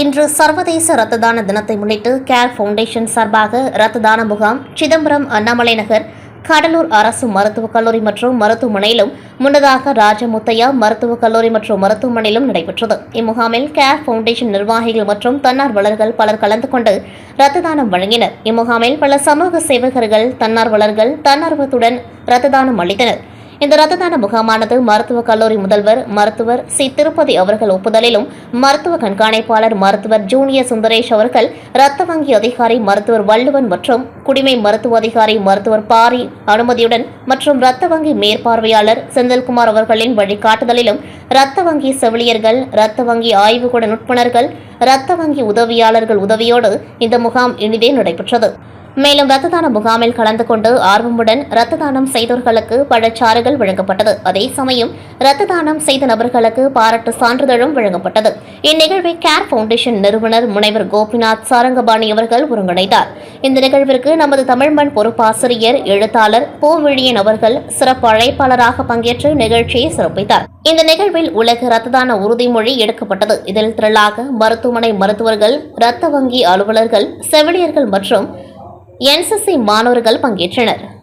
இன்று சர்வதேச இரத்த தான தினத்தை முன்னிட்டு கேர் ஃபவுண்டேஷன் சார்பாக இரத்த தான முகாம் சிதம்பரம் அண்ணாமலை நகர் கடலூர் அரசு மருத்துவக் கல்லூரி மற்றும் மருத்துவமனையிலும் முன்னதாக ராஜமுத்தையா மருத்துவக் கல்லூரி மற்றும் மருத்துவமனையிலும் நடைபெற்றது. இம்முகாமில் கேர் ஃபவுண்டேஷன் நிர்வாகிகள் மற்றும் தன்னார்வலர்கள் பலர் கலந்து கொண்டு இரத்த தானம் வழங்கினர். இம்முகாமில் பல சமூக சேவகர்கள் தன்னார்வலர்கள் தன்னார்வத்துடன் இரத்த தானம் அளித்தனர். இந்த இரத்த தான முகாமானது மருத்துவக் கல்லூரி முதல்வர் மருத்துவர் சி. திருப்பதி அவர்கள் ஒப்புதலிலும் மருத்துவ கண்காணிப்பாளர் மருத்துவர் ஜூனியர் சுந்தரேஷ் அவர்கள் இரத்த வங்கி அதிகாரி மருத்துவர் வள்ளுவன் மற்றும் குடிமை மருத்துவ அதிகாரி மருத்துவர் பாரி அனுமதியுடன் மற்றும் இரத்த வங்கி மேற்பார்வையாளர் செந்தில்குமார் அவர்களின் வழிகாட்டுதலிலும் இரத்த வங்கி செவிலியர்கள் இரத்த வங்கி ஆய்வுக்கூட நுட்பனர்கள் இரத்த வங்கி உதவியாளர்கள் உதவியோடு இந்த முகாம் இனிதே நடைபெற்றது. மேலும் ரத்த தான முகாமில் கலந்து கொண்டு ஆர்வமுடன் ரத்த தானம் செய்தவர்களுக்கு பழச்சாறுகள் வழங்கப்பட்டது. அதே சமயம் ரத்த தானம் செய்த நபர்களுக்கு பாராட்டு சான்றிதழும் வழங்கப்பட்டது. இந்நிகழ்வை கேர் ஃபவுண்டேஷன் நிறுவனர் முனைவர் கோபிநாத் சாரங்கபாணி அவர்கள் ஒருங்கிணைத்தார் இந்த நிகழ்விற்கு நமது தமிழ்மண் பொறுப்பாசிரியர் எழுத்தாளர் பூவிழியன் அவர்கள் சிறப்பு அழைப்பாளராக பங்கேற்று நிகழ்ச்சியை சிறப்பித்தார். இந்த நிகழ்வில் உலக இரத்த தான உறுதிமொழி எடுக்கப்பட்டது. இதில் திரளாக மருத்துவமனை மருத்துவர்கள் இரத்த வங்கி அலுவலர்கள் செவிலியர்கள் மற்றும் என்சிசி மாணவர்கள் பங்கேற்றனர்.